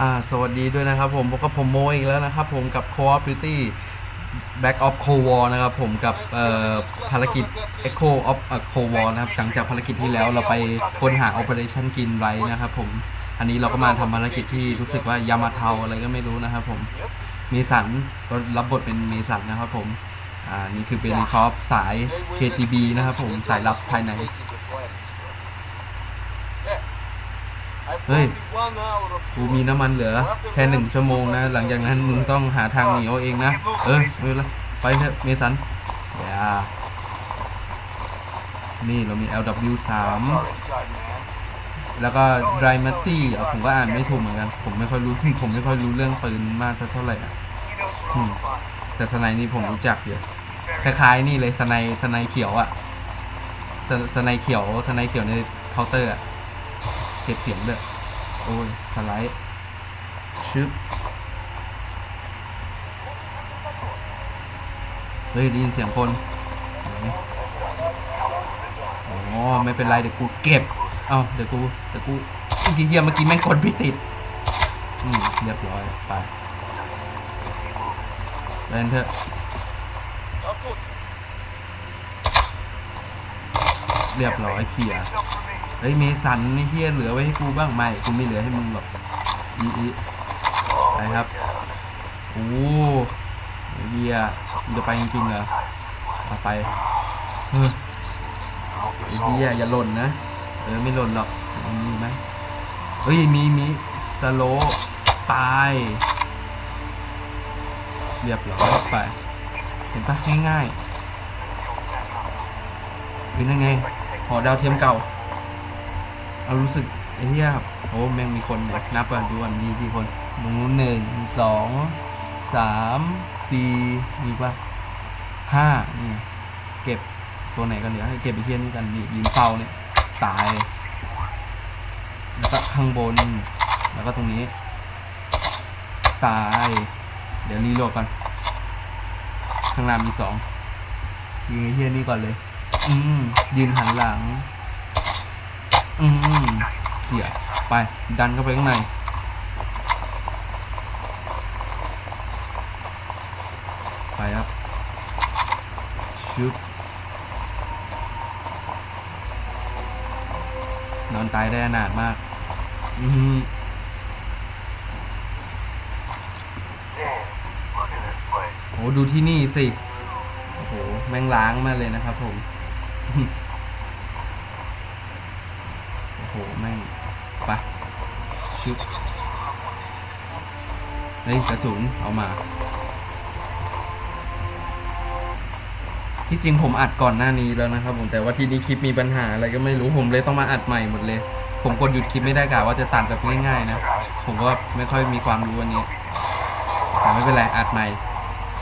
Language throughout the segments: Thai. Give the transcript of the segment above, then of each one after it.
อ่าสวัสดีด้วยนะครับผมพบกับผมโมอีกแล้วนะครับผมกับ Call of Duty Back of Cold War นะครับผมกับเอ่อภารกิจ Echo of Cold War นะครับหลังจากภารกิจที่แล้วเราไปค้นหา Operation Green Light นะครับผมอันนี้เราก็มาทำภารกิจที่รู้สึกว่ายามาเทาอะไรก็ไม่รู้นะครับผมเมสันรับบทเป็นเมสันนะครับผมอ่านี่คือเป็นคอฟสาย KGB นะครับผมสายลับภายใน เฮ้ย กูมีน้ำมันเหลือ แค่หนึ่งชั่วโมงนะ หลังจากนั้นมึงต้องหาทางหนีเอาเองนะ เออไม่เป็นไรไปเถอะเมสันอย่านี่เรามี LW 3แล้วก็ d r y m a t y อะผมก็อ่านไม่ถูกเหมือนกัน ผมไม่ค่อยรู้ ผมไม่ค่อยรู้เรื่องปืนมากเท่าไหร่อะแต่สไนนี่ผมรู้จักอยู่คล้ายๆนี่เลยสไนสไนเขียวอะสสไนเขียวสไนเขียวในเคาน์เตอร์อะ เก็บเสียงด้วยโอ้ยสไลด์ชึบเฮ้ยได้ยินเสียงคนไหนอ๋อไม่เป็นไรเดี๋ยวกูเก็บ เอ้าเดี๋ยวกูเดี๋ยวกูอีกทีเดียวเมื่อกี้แม่งกดไม่ติด อืมเรียบร้อยไปเล่นเถอะเรียบร้อยเคลียร์ เฮ้ยเมสันนี่เฮียเหลือไว้ให้กูบ้างไหมกูไม่เหลือให้มึงหรอกอีอีไปครับโอ้เฮียมึงจะไปจริงๆเหรอเอาไปเฮ้ยเฮียอย่าหล่นนะเออไม่หล่นหรอกมีไหมเฮ้ยมีมีสโลตายเรียบร้อยไปเห็นปะง่ายๆคือนั่นไงหอดาวเทียมเก่า เอารู้สึกไอ้เหี้ยโอ้แม่งมีคนเนี่ยนับก่อนดูก่อนมีกี่คนหนูหนึ่งสองสามสี่มีป่ะห้านี่เก็บตัวไหนกันเดี๋ยวให้เก็บไปเทียนนี่กันนี่ยิงเป้าเนี่ยตายแล้วก็ข้างบน แล้วก็ตรงนี้ ตาย เดี๋ยวรีโหลดก่อนข้างล่างมีสองยิงไอ้เทียนนี่ก่อนเลย อืมยืนหันหลัง อืมเขี่ยไป ดันเข้าไปข้างใน ไปครับชุบนอนตายได้อนาถมาก อืมโอ้ดูที่นี่สิ โอ้โห แม่งล้างมากเลยนะครับผม โอ้โห แม่งไปะ ชุบเฮ้ยกระสุนเอามา ที่จริงผมอัดก่อนหน้านี้แล้วนะครับผมแต่ว่าที่นี้คลิปมีปัญหาอะไรก็ไม่รู้ผมเลยต้องมาอัดใหม่หมดเลย ผมกดหยุดคลิปไม่ได้กะว่าจะตัดแบบง่ายๆนะ ผมก็ไม่ค่อยมีความรู้อันนี้แต่ไม่เป็นไรอัดใหม่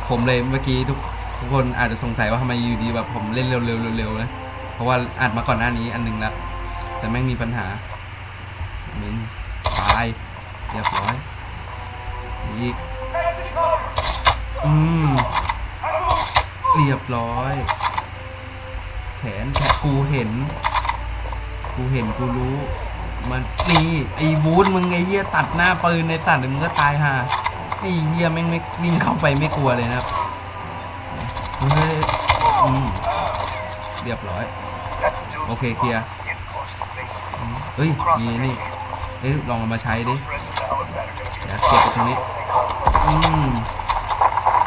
ผมเลยเมื่อกี้ทุกทุกคนอาจจะสงสัยว่าทำไมอยู่ดีแบบผมเล่นเร็วๆเร็วๆนะเพราะว่าอัดมาก่อนหน้านี้อันหนึงแล้วแต่แม่งมีปัญหามิน เรียบร้อยอีกอืมเรียบร้อย แขนแขนกูเห็น กูเห็นกูรู้ มันนี่ไอ้บูธมึงไอ้เหี้ยตัดหน้าปืนในตัดมึงก็ตายห่าไอ้เหี้ยแม่งไม่วิ่งเข้าไปไม่กลัวเลยนะครับเฮ้ยอืมเรียบร้อย โอเคเคลียร์เฮ้ยมีนี่ เฮ้ยลองเอามาใช้ดิเดี๋ยวเก็บไปตรงนี้ อืม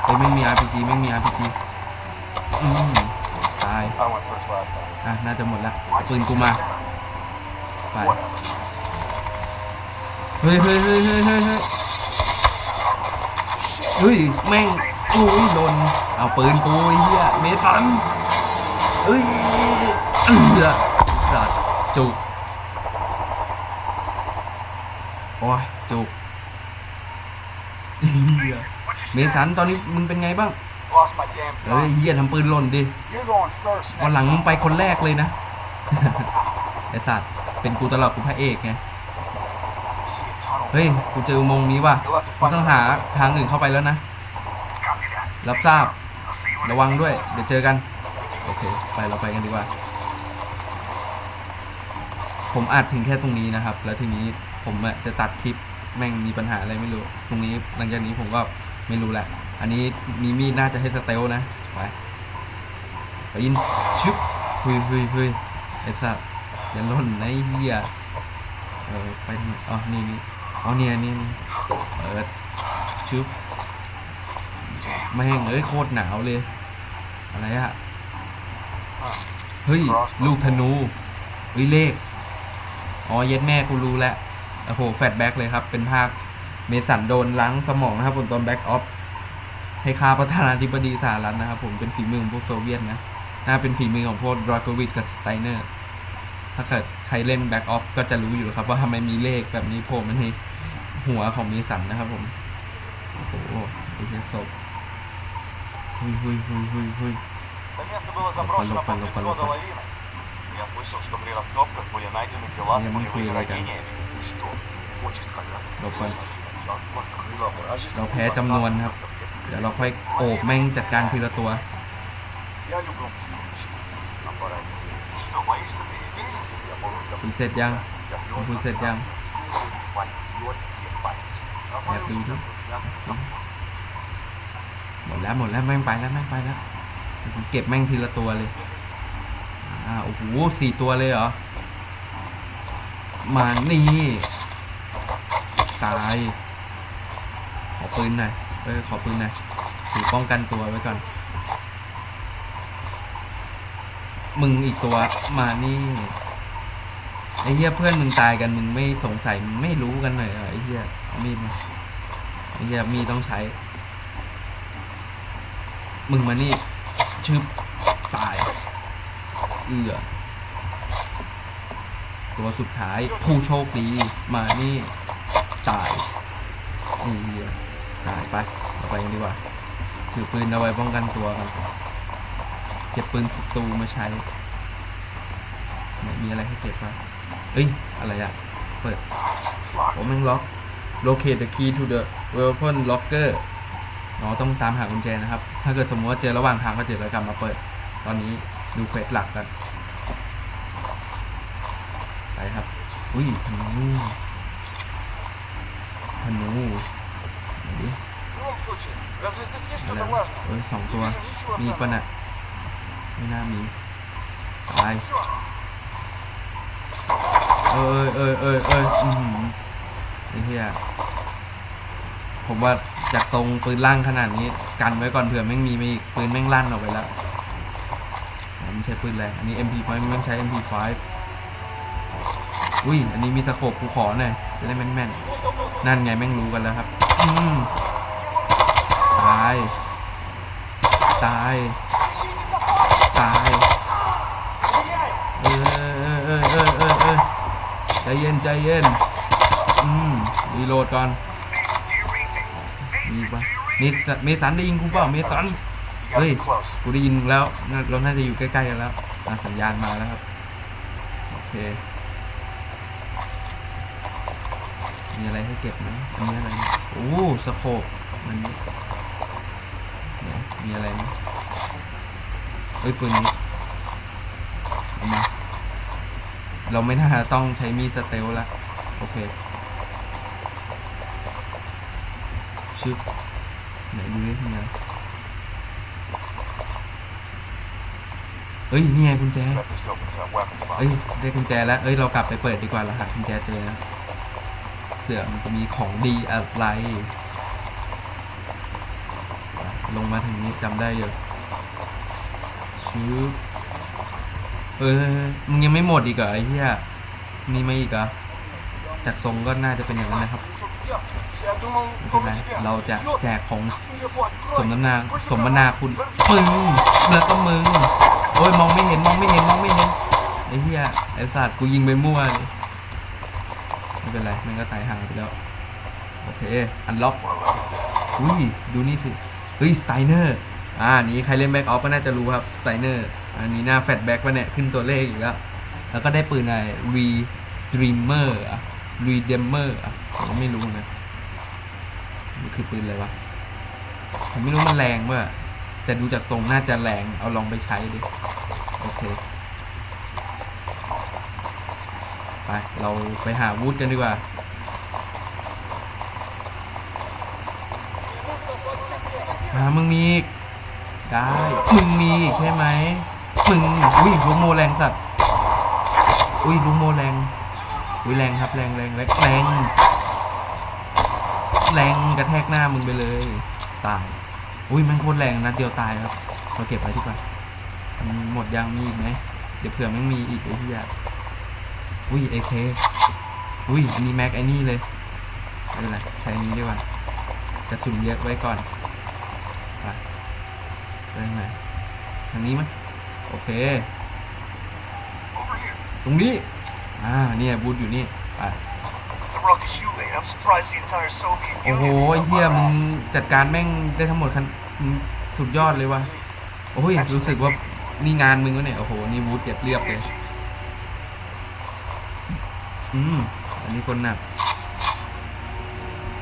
เฮ้ยไม่มี RPG ไม่มี RPG อืมตาย อะ น่าจะหมดละปืนกูมา ไป เฮ้ยเฮ้ยเฮ้ยเฮ้ยเฮ้ยเฮ้ยเฮ้ยแม่งโอ้ยหล่นเอาปืนกูเหี้ยเมทันเอ้ยเอือสัตว์จุก โอ้ยจุกเมสันตอนนี้มึงเป็นไงบ้างเฮ้ยเหี้ยทำปืนหล่นดิวันหลังมึงไปคนแรกเลยนะไอสัตว์เป็นกูตลอดกูพระเอกไงเฮ้ยกูเจออุโมงค์นี้ว่ะกูต้องหาทางอื่นเข้าไปแล้วนะ รับทราบระวังด้วย เดี๋ยวเจอกัน โอเค ไปเราไปกันดีกว่า ผมอัดถึงแค่ตรงนี้นะครับ แล้วทีนี้ ผมอะจะตัดคลิปแม่งมีปัญหาอะไรไม่รู้ ตรงนี้หลังจากนี้ผมก็ไม่รู้แหละ อันนี้มีมีดน่าจะให้สเตลนะไปไปยินชึบหุยหุยหุยไอ้สัตว์อย่าล่นนะไอ้เหี้ยเออไปอ๋อนี่นี่อ๋อเนี่ยนี่นี่เปิดชึบแม่งเอ้ยโคตรหนาวเลย อะไรอะเฮ้ย ลูกธนูเฮ้ยเลข อ๋อ เย็ดแม่กูรู้แล้ว โอ้โห แฟลชแบ็กเลยครับ เป็นภาคเมสันโดนล้างสมองนะครับบนตอนแบ็กออฟ ให้ฆ่าประธานาธิบดีสหรัฐนะครับผมเป็นฝีมือของพวกโซเวียตนะ น่าเป็นฝีมือของพวกดราโกวิดกับสไตเนอร์ ถ้าเกิดใครเล่นแบ็กออฟก็จะรู้อยู่ครับ ว่าทำไมมีเลขแบบนี้โผล่มาในหัวของเมสันนะครับผม โอ้โหไอ้เหี้ยศพหุยหุยหุยหุยหุย Это место было заброшено Лопа, после лопа, схода лопа. лавины. Я слышал, что при раскопках были найдены тела с Я не หลบไปเราแพ้จำนวนครับ เดี๋ยวเราค่อยโอบแม่งจัดการทีละตัวคุณเสร็จยังคุณเสร็จยังแอบดูดิหมดแล้วหมดแล้วแม่งไปแล้วแม่งไปแล้วเก็บแม่งทีละตัวเลย อ่าโอ้โหสี่ตัวเลยเหรอ มานี่ตายขอปืนหน่อยเออขอปืนหน่อยถือป้องกันตัวไว้ก่อน มึงอีกตัวมานี่ไอ้เหี้ยเพื่อนมึงตายกันมึงไม่สงสัยมึงไม่รู้กันหน่อยเหรอไอ้เหี้ยเอามีดมาไอ้เหี้ยมีต้องใช้ มึงมานี่ชึบตาย เอือ ตัวสุดท้าย ผู้โชคดีมานี่ตายไอ้เหี้ยตายไปเราไปกันดีกว่าถือปืนเอาไว้ป้องกันตัวกันเก็บปืนศัตรูมาใช้ไหนมีอะไรให้เก็บบ้างเอ้ย อะไรอะเปิดโอ้แม่งล็อก locate the key to the weapon locker อ๋อต้องตามหากุญแจนะครับ ถ้าเกิดสมมติว่าเจอระหว่างทางก็เจอแล้วกลับมาเปิด ตอนนี้ดูเควสหลักกัน ไปครับ อุ้ยธนูธนูดิอะไรเอ้ยสองตัว มีปะนะไม่น่ามีไปเออเออเออเอออืมไอ้เหี้ยผมว่าจากตรงปืนลั่นขนาดนี้ กันไว้ก่อนเผื่อแม่งมีม่ปืนแม่งลั่นออกไปแล้วไมใช้ปืนแรงอันนี้ MP5 ไม่ต้องใช้ MP5 อุ้ย อันนี้มีสโคปกูขอหน่ยจะได้แม่นๆ นั่นไงแม่งรู้กันแล้วครับ อืมตาย ตาย ตาย เออเออเออเออเออใจเย็นใจเย็น อืมรีโหลดก่อน มีปะมสันเมสันได้ยินกูเปล่าเมสัน You gotta Эй. be close. กูได้ยินแล้ว เราน่าจะอยู่ใกล้ๆกันแล้วสัญญาณมาแล้วครับ โอเค มีอะไรให้ เก็บไหมอันนี้อะไรโอ้สโคปมันเดี๋ยวมีอะไรไหมเอ้ยปืนนี้เอมาเราไม่น่าต้องใช้มีสเตลละโอเคชึบไหนดูดิมีอะไรเอ้ยนี่ไงกุญแจ เอ้ยได้กุญแจแล้ว เอ้ยเรากลับไปเปิดดีกว่าเราหากุญแจเจอนะ ผื่อมันจะมีของดีอะไร ลงมาถึงนี้จำได้อยู่ชื้อเออมึงยังไม่หมดอีกเหรอไอ้เหี้ยมีไหมอีกเหรอจากทรงก็น่าจะเป็นอย่างนั้นนะครับเป็นไรเราจะแจกของสมน้ำนาสมนาคุณมึงแล้วก็มึงโอ้ยมองไม่เห็นมองไม่เห็นมองไม่เห็นไอ้เหี้ยไอ้สัตว์กูยิงไปมั่วเลย ไม่เป็นไรมันก็ตายห่างไปแล้ว โอเค อันล็อก อุ้ย ดูนี่สิ เฮ้ย สไตเนอร์ อ่า นี้ใครเล่นแบ็กออฟก็น่าจะรู้ครับ สไตเนอร์ อันนี้หน้าแฟตแบ็กวะเนี่ย ขึ้นตัวเลขอีกแล้ว แล้วก็ได้ปืนอะไรรีด e มเมอร์อะรีเดมเมอร์อะผมไม่รู้นะ มันคือปืนอะไรวะ ผมไม่รู้มันแรงเมื่อแต่ดูจากทรงน่าจะแรง เอาลองไปใช้ดิ โอเค ไป เราไปหาวูดกันดีกว่าหามึงมีอีก ได้ มึงมีอีกใช่ไหม มึง อุ้ยลูกโมแรงสัตว์ อุ้ยลูกโมแรง อุ้ยแรงครับแรงแรงแรงแรงแรงกระแทกหน้ามึงไปเลย ตาย อุ้ยมันโคตรแรงนะเดียวตายครับเราเก็บไว้ดีกว่าหมดยังมีอีกไหม เดี๋ยวเผื่อไม่มีอีกไอ้ที่อยาก อุ้ยเอเคอุ้ยอันนี้แม็กไอ้นี่เลยเป็นไรใช้อันนี้ดีกว่ากระสุนเยอะไว้ก่อนไปไปทางไหนทางนี้มั้ยโอเค ตรงนี้ อ่าเนี่ยบูธอยู่นี่ไปโอ้โหไอ้เหี้ยมึงจัดการแม่งได้ทั้งหมดคันสุดยอดเลยวะโอ้ยรู้สึกว่านี่งานมึงวะเนี่ยโอ้โหนี่บูธเก็บเรียบเลย อืมอันนี้คนหนัก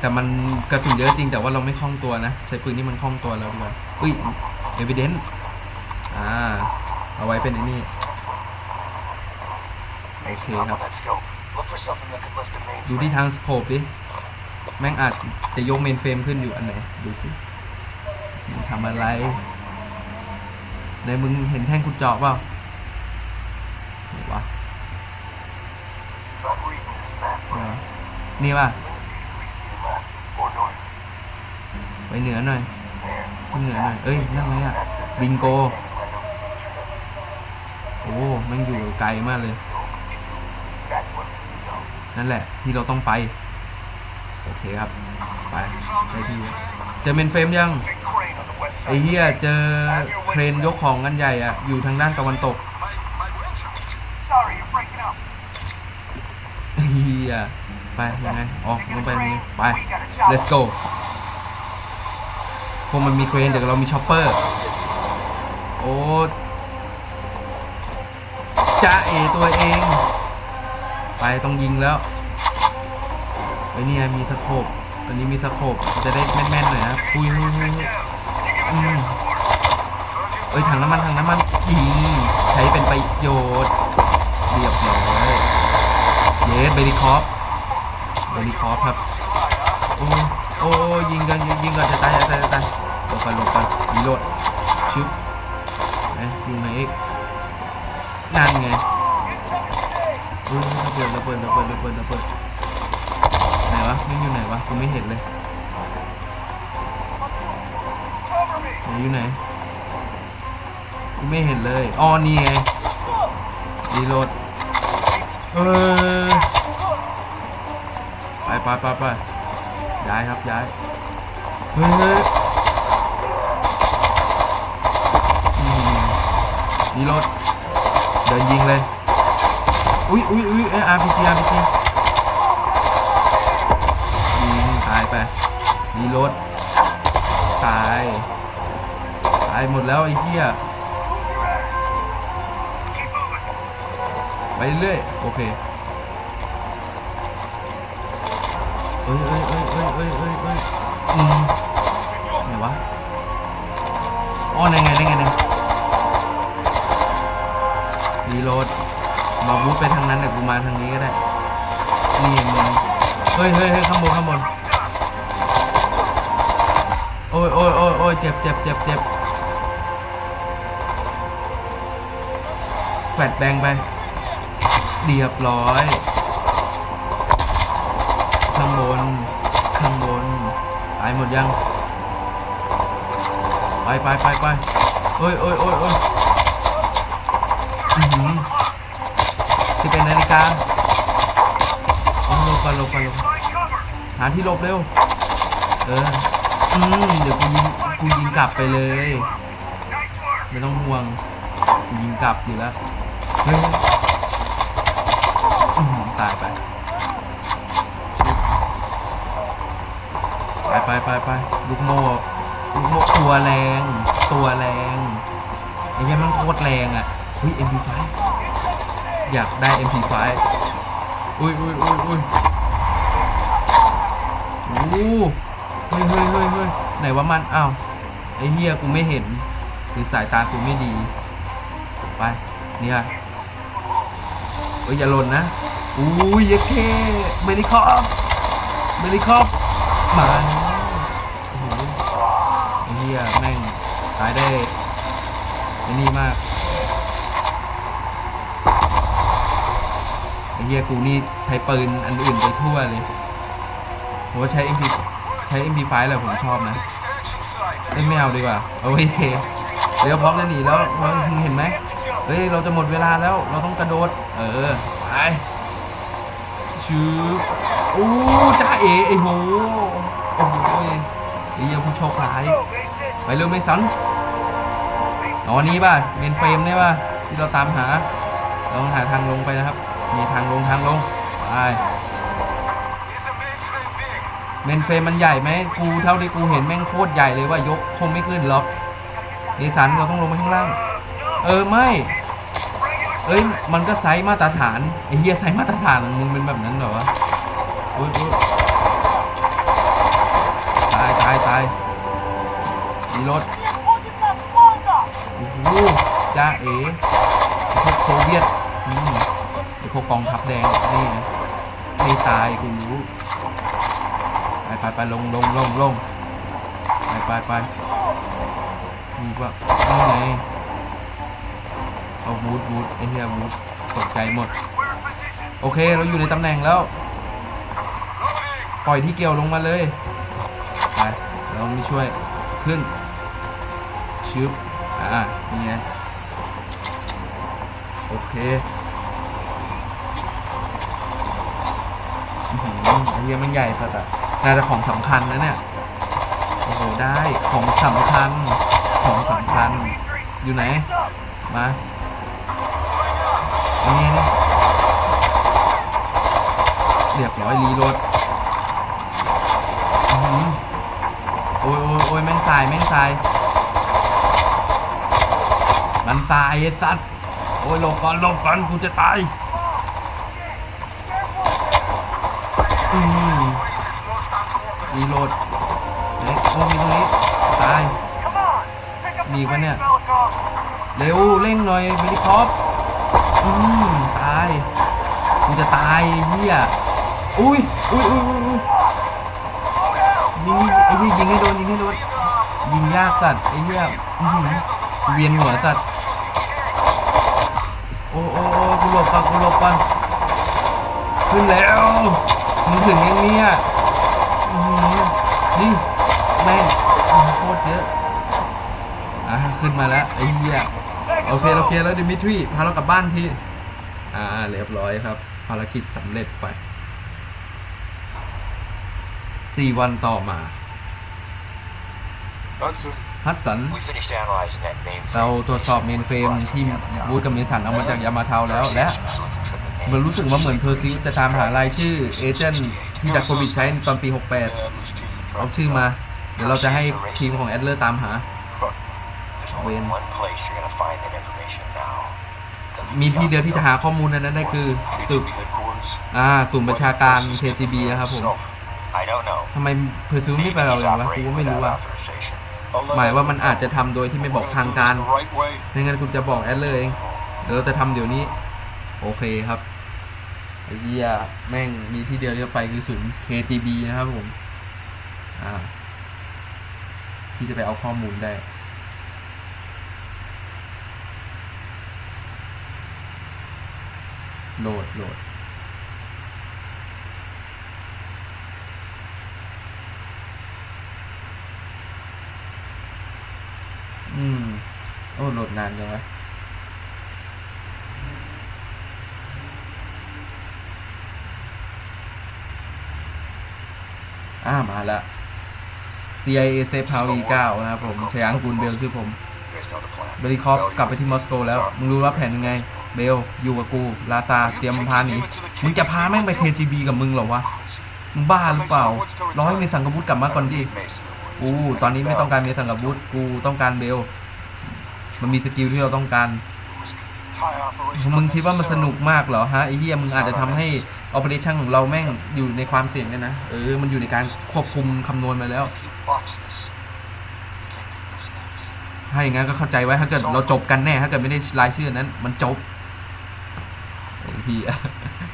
แต่มันกระสุนเยอะจริงแต่ว่าเราไม่คล่องตัวนะ ใช้ปืนที่มันคล่องตัวแล้วดีกว่าอุ้ยเอวิเดนอ่า เอาไว้เป็นไอ้นี่ Mason, Okay, up now- on that scope. Look for something that could lift the main ดูที่ทางสโคปดิ แม่งอาจจะยกเมนเฟรมขึ้นอยู่อันไหน ดูสิทำอะไรในมึงเห็นแท่งขุดเจาะเปล่าไหนวะ If I'm reading this map, ไหนวะ นี่ป่ะ degrees to your left or north. ไปเหนือหน่อย There. ขึ้นเหนือหน่อย เอ้ย นั่นอะไรอะ บิงโก โอ้แม่งอยู่ไกลมากเลย That's what we go. นั่นแหละ ที่เราต้องไป โอเคครับ ไปได้ที่แล้วเจอเมนเฟรมยัง Big crane on the west ไอ้ side. เหี้ย เจอเครนยกของกันใหญ่อะอยู่ทางด้านตะวันตก Sorry, you're breaking up. เฮีย ไปยังไงอ๋อลงไปนี้ไป let's go พวกมันมีเครนแต่เรามีช็อปเปอร์ โอ้จ้าเอตัวเอง ไปต้องยิงแล้วไอ้นี่มีสโคปอันนี้มีสโคปจะได้แม่นๆหน่อยนะปุยปุยปุยปุยอืมเอ้ยถังน้ำมันถังน้ำมันยิงใช้เป็นประโยชน์เรียบร้อยเยสเบริคอฟ บริคอฟครับ โอ้โอ้ยิงกันยิงกันจะตายจะตายจะตายหลบไปหลบไปรีโหลดชุบเอ๊ะอยู่ไหนอีกนั่นไงอุ้ยระเบิดระเบิดระเบิดระเบิดระเบิดไหนวะมันอยู่ไหนวะกูไม่เห็นเลยไหนอยู่ไหนกูไม่เห็นเลยอ๋อนี่ไงรีโหลดเออ ไปไปไปย้ายครับย้ายเฮ้ยเฮ้ยดีรถเดินยิงเลย อุ้ยอุ้ยอุ้ยเออาร์พีจีอาร์พีจียิงตายไปดีรถตายตายหมดแล้วไอ้เหี้ยไปเรื่อยโอเค เอ้ยเอ้ยเอ้ยเอ้ยเอ้ยเอ้ยเอ้ยอืมไหนวะอ๋อไหนไงไหนไงไหนรีโหลดมาบูไปทางนั้นเดี๋ยวกูมาทางนี้ก็ได้นี่มึงเฮ้ยเฮ้ยเฮ้ยข้างบนข้างบนโอ้ยโอ้ยโอ้ยโอ้ยเจ็บเจ็บเจ็บเจ็บแฟดแบงไปเรียบร้อย ข้างบน ข้างบน ตายหมดยัง ไปไปไปไปเอ้ยเอ้ยเอ้ยเอ้ยอือหือที่เป็นนาฬิกาโอ้ลบก่อนลบก่อนลบหาที่ลบเร็ว เออ อืม เดี๋ยวกูยิง กูยิงกลับไปเลย ไม่ต้องห่วง กูยิงกลับอยู่แล้ว เฮ้ยตายไป ไปไปไปลูกโม่ลูกโม่ตัวแรง ตัวแรงไอ้เหี้ยมันโคตรแรงอะอุ้ย MP5 อยากได้ MP5 อุ้ยอุ้ยอุ้ยอุ้ยโอ้เฮ้ยเฮ้ยเฮ้ยเฮ้ยไหนว่ามันอ้าวไอ้เฮียกูไม่เห็น หรือสายตากูไม่ดี ไปเนี่ยเอ้ยอย่าหล่นนะ อุ้ยยดเคเมลิคอฟเมลิคอฟมา ตายได้ไอ้นี่มากไอ้เหี้ยกูนี่ใช้ปืนอันอื่นไปทั่วเลยผมว่าใช้ MP ใช้ MP5 แหละผมชอบนะเอ้ยไม่เอาดีกว่าเอาไว้เทเดี๋ยวพร้อมจะหนีแล้วเราเห็นไหมเฮ้ยเราจะหมดเวลาแล้วเราต้องกระโดด เออไปชืบอู้จ้าเอ๋ไอ้โหโอ้โหไอ้เหี้ยผู้โชคร้ายไปเร็วไม่สัน อาอันนี้ป่ะเมนเฟรมเนี่ยป่ะที่เราตามหา เราหาทางลงไปนะครับ มีทางลงทางลงไปเมนเฟรมมันใหญ่ไหมกูเท่าที่กูเห็นแม่งโคตรใหญ่เลยว่ายกคงไม่ขึ้นหรอกนิสันเราต้องลงไปข้างล่าง เออไม่ เอ้ยมันก็ไซส์มาตรฐานไอเฮียไซส์มาตรฐานของมึงเป็นแบบนั้นเหรอวะโอ้ยตายตายตายมีรถ อ้จ้าเอ๋ไอ้พวกโซเวียตอืมไอ้พวกกองทัพแดงนี่นะไม่ตายกูรู้ไปไปไปลงลงลงลงไปไปไปมีว่านี่ไงเอาวูดวูดไอเฮียวูดตกใจหมด โอเคเราอยู่ในตำแหน่งแล้ว ปล่อยที่เกี่ยวลงมาเลย ไป เราไม่ช่วยขึ้นชึบ อ่านี่ไงโอเคอื้อหือไอ้เหี้ยมันใหญ่สัสอะน่าจะของสำคัญนะเนี่ย โอ้โห ได้ของสำคัญ ของสำคัญ อยู่ไหน มาอันนี้นี่เรียบร้อยรีโหลดอื้อหือโอ้ยโอ้ยโอ้ยแม่งตาย แม่งตาย มันตายไอ้สัตว์โอ้ยหลบก่อนหลบก่อนกูจะตายอืมรีโหลดเฮ้ยโอ้มีตรงนี้ตายมีปะเนี่ย เร็วเร่งหน่อยเบลิคอปอืมตายกูจะตายเฮียอุ้ยอุ้ยอุ้ยอุ้ยอุ้ยยิงไอ้เฮียยิงให้โดนยิงให้โดนยิงยากสัตว์ไอ้เฮียอือเวียนหัวสัตว์ โอ้โอ้โอ้ ก่อนกูหลบก่อนขึ้นแล้วมึงถึงยังเนี่ยอื้อหือนี่แม่งอื้อโคตรเยอะอะขึ้นมาแล้วไอ้เหี้ยโอเคเราเคลียร์แล้วดิมิทรีพาเรากลับบ้านทีอ่าเรียบร้อยครับ ภารกิจสำเร็จไปสี่วันต่อมา Hudson, ฮัสสัน We finished analyzing that mainframe. เราตรวจสอบเมนเฟรมที่บูธกับเมสันเอามาจากยามาเทาแล้ว และ Looking for the มัน name. รู้สึกว่าเหมือนเพอร์ซิวจะตามหารายชื่อเอเจนต์ที่ดักโควิดใช้ตอนปี 68 เอาชื่อมา เดี๋ยวเราจะให้ทีมของแอดเลอร์ตามหา There's only Win. one place you're gonna find that information now. The มีที่เดียวที่จะหาข้อมูลนั้นได้คือตึก headquarters. อ่าศูนย์ประชาการ KGB นะครับผม I don't know. ทำไมเพอร์ซิวไม่ไปเราอย่างวะกูก็ไม่รู้อะ หมายว่ามันอาจจะทำโดยที่ไม่บอกทางการไม่งั้นคุณจะบอกแอดเลยเองเดี๋ยวเราจะทำเดี๋ยวนี้ โอเคครับไอ้เหี้ยแม่งมีที่เดียวที่จะไปคือศูนย์ KGB นะครับผม อ่า ที่จะไปเอาข้อมูลได้โหลดโหลด อืม โอ้โหลดนานจังวะอ่ามาล้ว CIA Safe House E9 นะครับผมชยางกูลเบลชื่อผมเบลิคอฟกลับไปที่มอสโกแล้ว มึงรู้ว่าแผนยังไง เบล อยู่กับกู ลาซา เตรียมพาหนี มึงจะพาแม่งไป KGB กับมึงเหรอวะ มึงบ้าหรือเปล่า ร้อให้มีสังกบุตกลับมาก่อนดิ กูตอนนี้ไม่ต้องการมีสังกบุตกูต้องการเบล มันมีสกิลที่เราต้องการ มึงคิดว่ามันสนุกมากเหรอฮะไอ้เหี้ยมึงอาจจะทำให้ออ e r a t i o n ของเราแม่งอยู่ในความเสี่ยงกันนะ เออ มันอยู่ในการควบคุมคำนวณมาแล้ว ถ้าอย่างนั้นก็เข้าใจไว้ถ้าเกิดเราจบกันแน่ ถ้าเกิดไม่ได้รายชื่อนั้น มันจบไอ้เหี้ย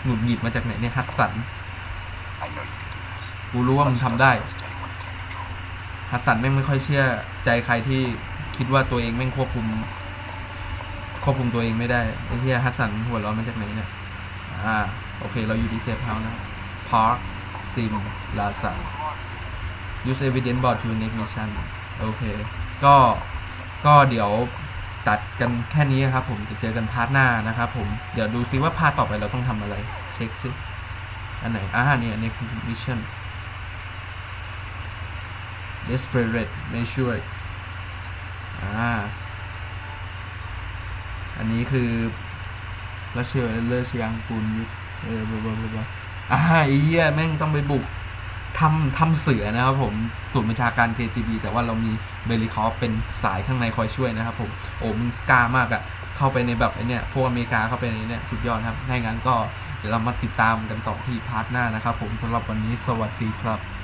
หงุดหงิดมาจากไหนเนี่ยฮัสสัน กูรู้ว่ามึงทำได้ ฮัสสันแม่งไม่ค่อยเชื่อใจใครที่คิดว่าตัวเองแม่งควบคุม ควบคุมตัวเองไม่ได้ไอ้เหี้ยฮัสสันหัวร้อนมาจากไหนเนี่ยอ่าโอเค เราอยู่ที่เซฟเฮาส์นะ Park Sim Lasa use evidence board to next mission โอเค ก็ก็เดี๋ยวตัดกันแค่นี้ครับผมจะเจอกันพาร์ทหน้านะครับผม เดี๋ยวดูซิว่าพาร์ทต่อไปเราต้องทำอะไร เช็คซิ อันไหนอ่าเนี่ย next mission desperate ไม่ช่วยอ่า อันนี้คือรัชเชลเลอร์ชยังกุลยุทธเออบลาบลบอ่าอ้เหี้ยแม่งต้องไปบุกทำทำเสือนะครับผมศูนย์บัญชาการ KTB แต่ว่าเรามีเบลิคอฟเป็นสายข้างในคอยช่วยนะครับผม โอ้มึงสกามากอะเข้าไปในแบบไอเนี้ยพวกอเมริกาเข้าไปในเนี้ยสุดยอดครับถ้างั้นก็เดี๋ยวเรามาติดตามกันต่อที่พาร์ทหน้านะครับผมสำหรับวันนี้สวัสดีครับ